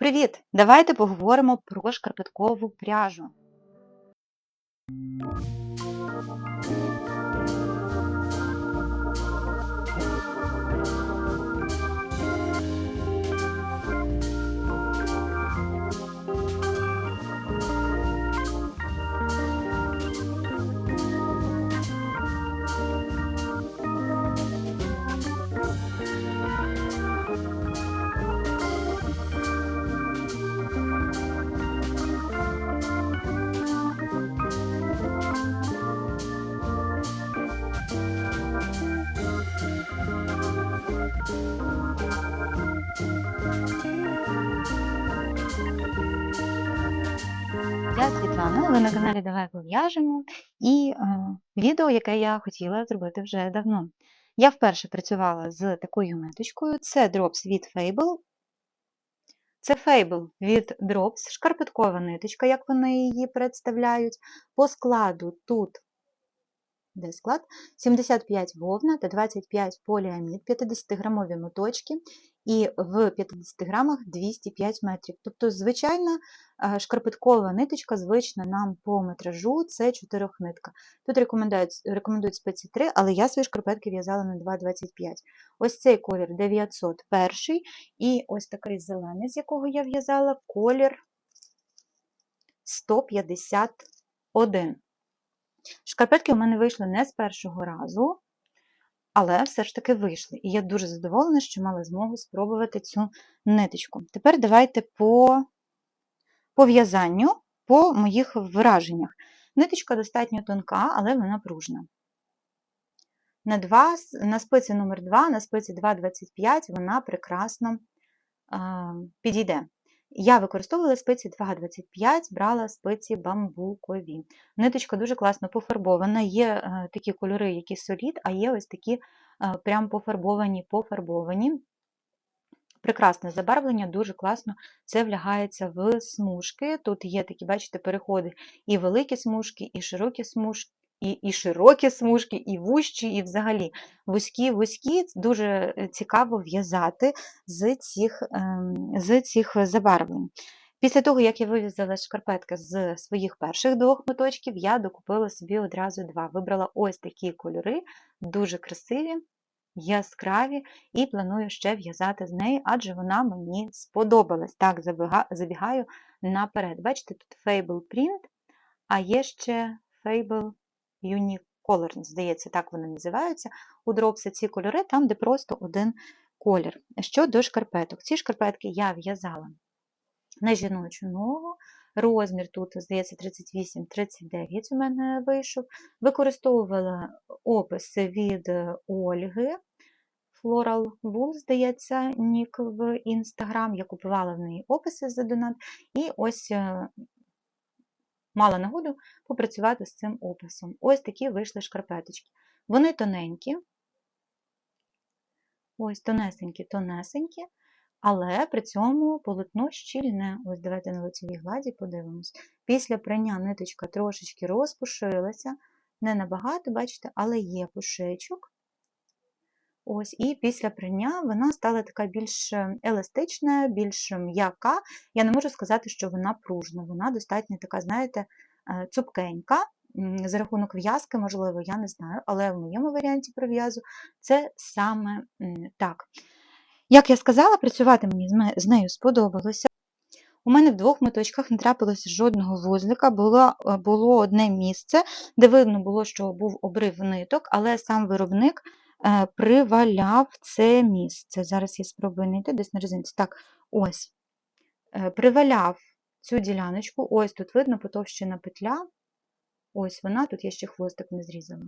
Привіт! Давайте поговоримо про шкарпеткову пряжу. Я Світлана, ви на каналі Давай пов'яжемо і е, відео, яке я хотіла зробити вже давно. Я вперше працювала з такою ниточкою. Це Drops від Fable. Це Fable від Drops, шкарпеткова ниточка, як вони її представляють. По складу тут де склад? 75 вовна та 25 поліамід, 50-грамові моточки, і в 50 грамах 205 метрів. Тобто, звичайна е, шкарпеткова ниточка, звична нам по метражу, це 4 нитка. Тут рекомендують, рекомендують спеці 3, але я свої шкарпетки в'язала на 2,25. Ось цей колір 901, і ось такий зелений, з якого я в'язала, колір 151. Шкарпетки у мене вийшли не з першого разу, але все ж таки вийшли. І я дуже задоволена, що мала змогу спробувати цю ниточку. Тепер давайте по, по в'язанню, по моїх враженнях. Ниточка достатньо тонка, але вона пружна. На, 2, на спиці номер 2 на спиці 2,25 вона прекрасно е, підійде. Я використовувала спиці 2,25, брала спиці бамбукові. Ниточка дуже класно пофарбована, є е, такі кольори, які солід, а є ось такі е, прям пофарбовані, пофарбовані. Прекрасне забарвлення, дуже класно це влягається в смужки. Тут є такі, бачите, переходи і великі смужки, і широкі смужки. І і широкі смужки, і вущі, і взагалі вузькі-вузькі, дуже е, цікаво в'язати з цих ем, з цих забарвлень. Після того, як я вив'язала шкарпетки з своїх перших двох моточків, я докупила собі одразу два. Вибрала ось такі кольори, дуже красиві, яскраві, і планую ще в'язати з неї, адже вона мені сподобалась. Так, забігаю наперед. Бачите, тут Fable Print, а є ще Fable Unicolor, здається, так вони називаються. У дропси ці кольори, там, де просто один колір. Щодо шкарпеток, ці шкарпетки я в'язала на жіночу ногу. Розмір тут, здається, 38-39 у мене вийшов. Використовувала опис від Ольги. Floral Wool, здається, нік в Instagram. Я купувала в неї описи за донат. І ось е, мала нагоду попрацювати з цим описом. Ось такі вийшли шкарпеточки. Вони тоненькі, ось тонесенькі-тонесенькі, але при цьому полотно щільне. Ось давайте на лицевій гладі подивимось. Після прання ниточка трошечки розпушилася, не набагато, бачите, але є пушечок. Ось, І після прання вона стала така більш еластична, більш м'яка. Я не можу сказати, що вона пружна, вона достатньо така, знаєте, е, цупкенька. За рахунок в'язки, можливо, я не знаю, але в моєму варіанті про в'язу це саме так. Як я сказала, працювати мені з нею сподобалося. У мене в двох моточках не трапилося жодного вузлика, було було одне місце, де видно було, що був обрив ниток, але сам виробник Е, приваляв це місце. Зараз я спробую знайти десь на резинці. Так, ось. Е, приваляв цю діляночку, ось тут видно потовщена петля. Ось вона, тут я ще хвостик не зрізала.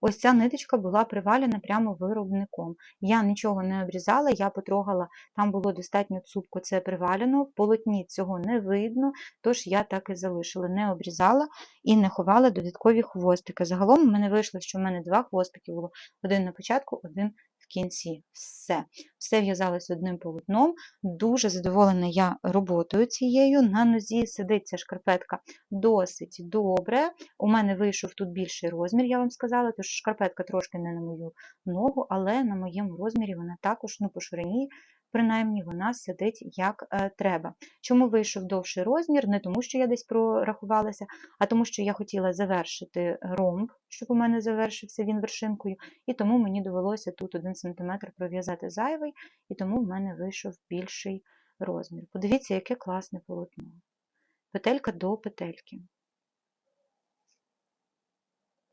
Ось ця ниточка була привалена прямо виробником. Я нічого не обрізала, я потрогала, там було достатньо цупко це привалено, полотні цього не видно, тож я так і залишила, не обрізала і не ховала додаткові хвостики. Загалом в мене вийшло, що в мене два хвостики було: один на початку, один кінці. Все. Все в'язалось одним полотном. Дуже задоволена я роботою цією. На нозі сидить ця шкарпетка досить добре. У мене вийшов тут більший розмір, я вам сказала, тож шкарпетка трошки не на мою ногу, але на моєму розмірі вона також ну, по ширині принаймні вона сидить як е, треба. Чому вийшов довший розмір? Не тому, що я десь прорахувалася, а тому, що я хотіла завершити ромб, щоб у мене завершився він вершинкою, і тому мені довелося тут 1 см пров'язати зайвий, і тому в мене вийшов більший розмір. Подивіться, яке класне полотно. Петелька до петельки.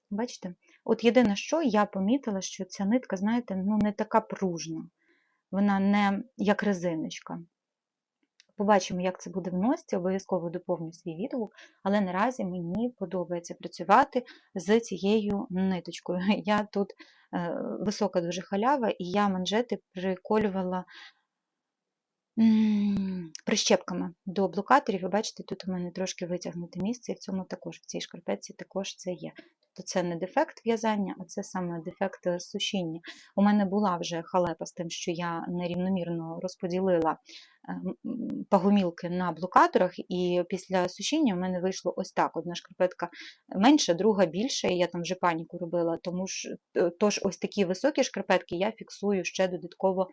Бачите? От єдине, що я помітила, що ця нитка, знаєте, ну не така пружна. Вона не як резиночка. Побачимо, як це буде в носці, обов'язково доповню свій відгук, але наразі мені подобається працювати з цією ниточкою. Я тут е, висока дуже халява, і я манжети приколювала прищепками до блокаторів. Ви бачите, тут у мене трошки витягнуте місце, і в цьому також, в цій шкарпетці також це є. Тобто це не дефект в'язання, а це саме дефект е, сушіння. У мене була вже халепа з тим, що я нерівномірно розподілила е, пагомілки на блокаторах, і після сушіння в мене вийшло ось так: одна шкарпетка менша, друга більша, і я там вже паніку робила. Тому ж, е, тож ось такі високі шкарпетки я фіксую ще додатково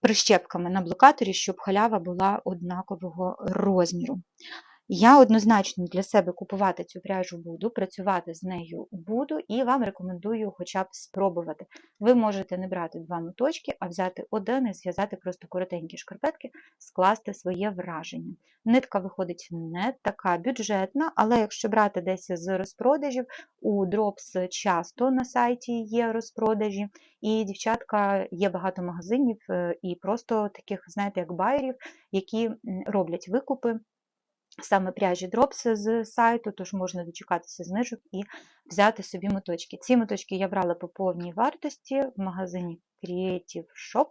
прищепками на блокаторі, щоб халява була однакового розміру. Я однозначно для себе купувати цю пряжу буду, працювати з нею буду і вам рекомендую хоча б спробувати. Ви можете не брати два моточки, а взяти один і зв'язати просто коротенькі шкарпетки, скласти своє враження. Нитка виходить не така бюджетна, але якщо брати десь з розпродажів, у Drops часто на сайті є розпродажі, і дівчатка є багато магазинів е, і просто таких, знаєте, як байерів, які роблять викупи саме пряжі Drops з сайту, тож можна дочекатися знижок і взяти собі моточки. Ці моточки я брала по повній вартості в магазині Creative Shop.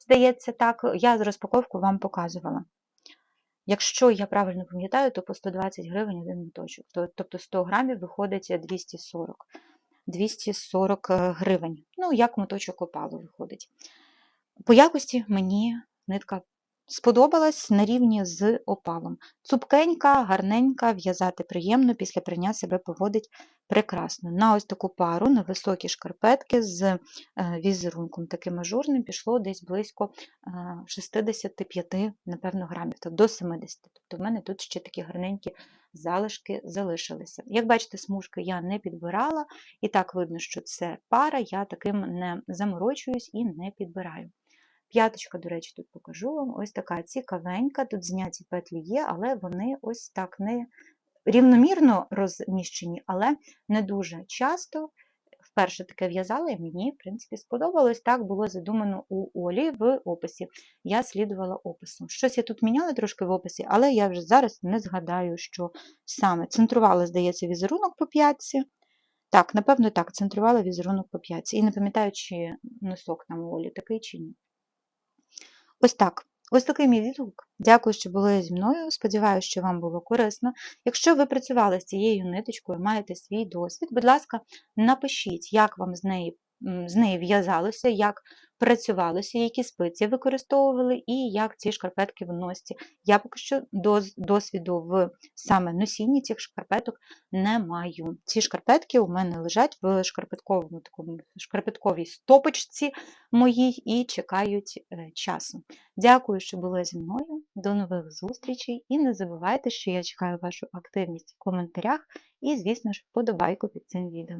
Здається, так, я розпаковку вам показувала. Якщо я правильно пам'ятаю, то по 120 гривень один моточок. Тобто 100 грамів виходить 240 240 е, гривень. Ну, як моточок опалу виходить. По якості мені нитка Сподобалась на рівні з опалом. Цупкенька, гарненька, в'язати приємно, після прання себе поводить прекрасно. На ось таку пару, на високі шкарпетки з е, візерунком таким ажурним пішло десь близько 65, е, напевно, грамів, до 70. Тобто в мене тут ще такі гарненькі залишки залишилися. Як бачите, смужки я не підбирала, і так видно, що це пара, я таким не заморочуюсь і не підбираю. П'яточка, до речі, тут покажу вам. Ось така цікавенька. Тут зняті петлі є, але вони ось так не рівномірно розміщені, але не дуже часто. Вперше таке в'язала, і мені, в принципі, сподобалось. Так було задумано у Олі в описі. Я слідувала опису. Щось я тут міняла трошки в описі, але я вже зараз не згадаю, що саме центрувала, здається, візерунок по п'ятці. Так, напевно, так, центрувала візерунок по п'ятці. І не пам'ятаю, чи носок там у Олі такий чи ні. Ось так. Ось такий мій відгук. Дякую, що були зі мною. Сподіваюся, що вам було корисно. Якщо ви працювали з цією ниточкою, маєте свій досвід, будь ласка, напишіть, як вам з неї з нею в'язалося, як працювалося, які спиці використовували, і як ці шкарпетки в носці. Я поки що досвіду в саме носінні цих шкарпеток не маю. Ці шкарпетки у мене лежать в шкарпетковому такому шкарпетковій стопочці моїй і чекають е, часу. Дякую, що були зі мною. До нових зустрічей і не забувайте, що я чекаю вашу активність в коментарях і, звісно ж, вподобайку під цим відео.